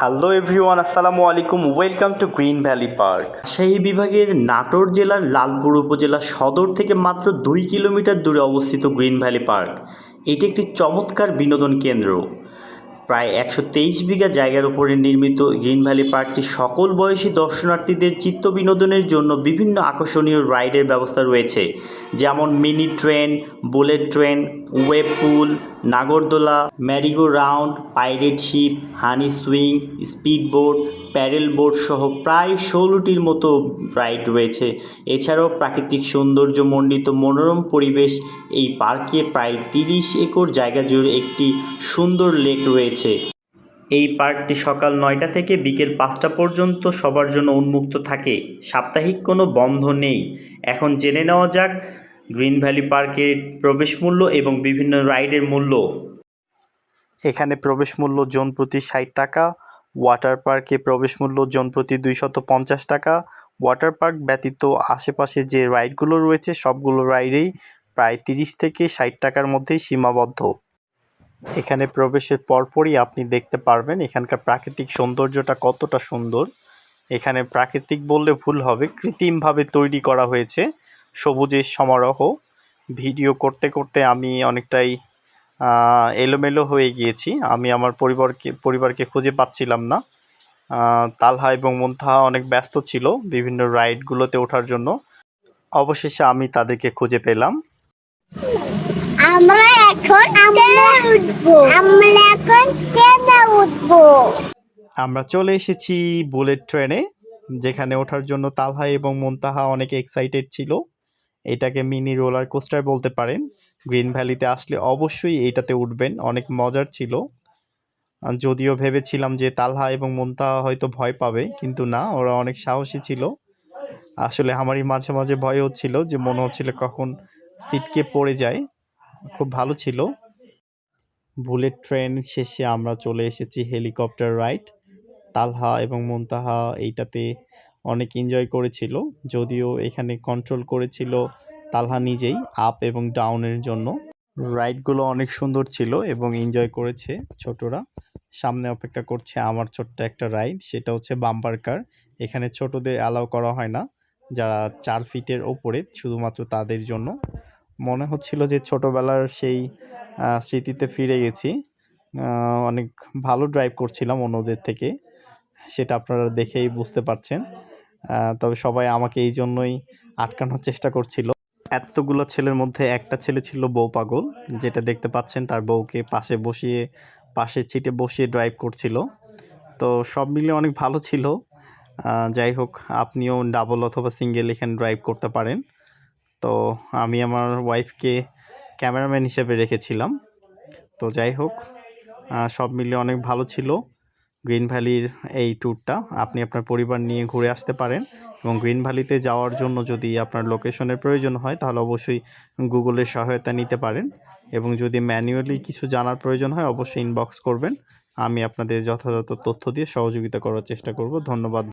Hello everyone আসসালামু আলাইকুম welcome to Green Valley Park সেই বিভাগের নাটোর জেলার লালপুর উপজেলা সদর থেকে মাত্র দুই কিলোমিটার দূরে অবস্থিত গ্রিন ভ্যালি পার্ক এটি একটি চমৎকার বিনোদন কেন্দ্র। প্রায় একশো তেইশ বিঘা জায়গার উপরে নির্মিত গ্রিন ভ্যালি পার্কটি সকল বয়সী দর্শনার্থীদের চিত্ত বিনোদনের জন্য বিভিন্ন আকর্ষণীয় রাইডের ব্যবস্থা রয়েছে। যেমন mini train, bullet train wave pool নাগরদোলা merry go round pirate ship honey swing speed boat paddle boat সহ প্রায় ষোলোটির মতো রাইড রয়েছে। এছাড়াও প্রাকৃতিক সৌন্দর্য মণ্ডিত মনোরম পরিবেশ এই পার্কে প্রায় তিরিশ একর জায়গা জুড়ে একটি সুন্দর লেক রয়েছে। এই পার্কটি সকাল নয়টা থেকে বিকেল পাঁচটা পর্যন্ত সবার জন্য উন্মুক্ত থাকে। সাপ্তাহিক কোনো বন্ধ নেই। এখন জেনে নেওয়া যাক গ্রিন ভ্যালি পার্কের প্রবেশ মূল্য এবং বিভিন্ন রাইডের মূল্য। এখানে প্রবেশ মূল্য জন প্রতি ষাট টাকা, ওয়াটার পার্কে প্রবেশ মূল্য জন প্রতি দুইশত পঞ্চাশ টাকা। ওয়াটার পার্ক ব্যতীত আশেপাশে যে রাইডগুলো রয়েছে, সবগুলো রাইডেই প্রায় তিরিশ থেকে ষাট টাকার মধ্যেই সীমাবদ্ধ। এখানে প্রবেশের পরপরই আপনি দেখতে পারবেন এখানকার প্রাকৃতিক সৌন্দর্যটা কতটা সুন্দর। এখানে প্রাকৃতিক বললে ভুল হবে, কৃত্রিমভাবে তৈরি করা হয়েছে। সবুজের সমারোহ। ভিডিও করতে করতে আমি অনেকটাই এলোমেলো হয়ে গিয়েছি। আমি আমার পরিবারকে পরিবারকে খুঁজে পাচ্ছিলাম না। তালহা এবং মুনতাহা অনেক ব্যস্ত ছিল বিভিন্ন রাইডগুলোতে ওঠার জন্য। অবশেষে আমি তাদেরকে খুঁজে পেলাম। আমরা এখন আমরা এখন ট্রেনে আমরা চলে এসেছি বুলেট ট্রেনে যেখানে ওঠার জন্য তালহা এবং মুনতাহা অনেক এক্সাইটেড ছিল। এটাকে মিনি রোলার কোস্টার বলতে পারেন। গ্রিন ভ্যালিতে আসলে অবশ্যই এটাতে উঠবেন, অনেক মজার ছিল। যদিও ভেবেছিলাম যে তালহা এবং মুনতাহা হয়তো ভয় পাবে, কিন্তু না, ওরা অনেক সাহসী ছিল। আসলে আমারই মাঝে মাঝে ভয় হচ্ছিল যে মনে হচ্ছিল কখন সিটকে পড়ে যায়। খুব ভালো ছিল। বুলেট ট্রেন শেষে আমরা চলে এসেছি হেলিকপ্টার রাইড তালহা এবং মুনতাহা এইটাতে অনেক এনজয় করেছিল, যদিও এখানে কন্ট্রোল করেছিল তালহা নিজেই আপ এবং ডাউনের জন্য। রাইডগুলো অনেক সুন্দর ছিল এবং এনজয় করেছে ছোটরা। সামনে অপেক্ষা করছে আমার ছোট্ট একটা রাইড সেটা হচ্ছে বাম্পার কার এখানে ছোটদের অ্যালাউ করা হয় না, যারা চার ফিটের ওপরে, শুধুমাত্র তাদের জন্য। মনে হচ্ছিল যে ছোটবেলার সেই স্মৃতিতে ফিরে গেছি। অনেক ভালো ড্রাইভ করছিলাম অন্যদের থেকে, সেটা আপনারা দেখেই বুঝতে পারছেন। তবে সবাই আমাকে এই জন্যই আটকানোর চেষ্টা করছিল। এতগুলো ছেলের মধ্যে একটা ছেলে ছিল বউ পাগল, যেটা দেখতে পাচ্ছেন তার বউকে পাশে বসিয়ে, পাশে ছিটে বসিয়ে ড্রাইভ করছিল। তো সব মিলিয়ে অনেক ভালো ছিল। যাই হোক, আপনিও ডাবল অথবা সিঙ্গেল এখানে ড্রাইভ করতে পারেন। তো আমি আমার ওয়াইফকে ক্যামেরাম্যান হিসেবে রেখেছিলাম। তো যাই হোক সব মিলিয়ে অনেক ভালো ছিল। গ্রিন ভ্যালির এই ট্যুরটা আপনি আপনার পরিবার নিয়ে ঘুরে আসতে পারেন এবং গ্রিন ভ্যালিতে যাওয়ার জন্য যদি আপনার লোকেশনের প্রয়োজন হয়, তাহলে অবশ্যই গুগলের সহায়তা নিতে পারেন এবং যদি ম্যানুয়ালি কিছু জানার প্রয়োজন হয়, অবশ্যই ইনবক্স করবেন। আমি আপনাদের যথাযথ তথ্য দিয়ে সহযোগিতা করার চেষ্টা করব। ধন্যবাদ।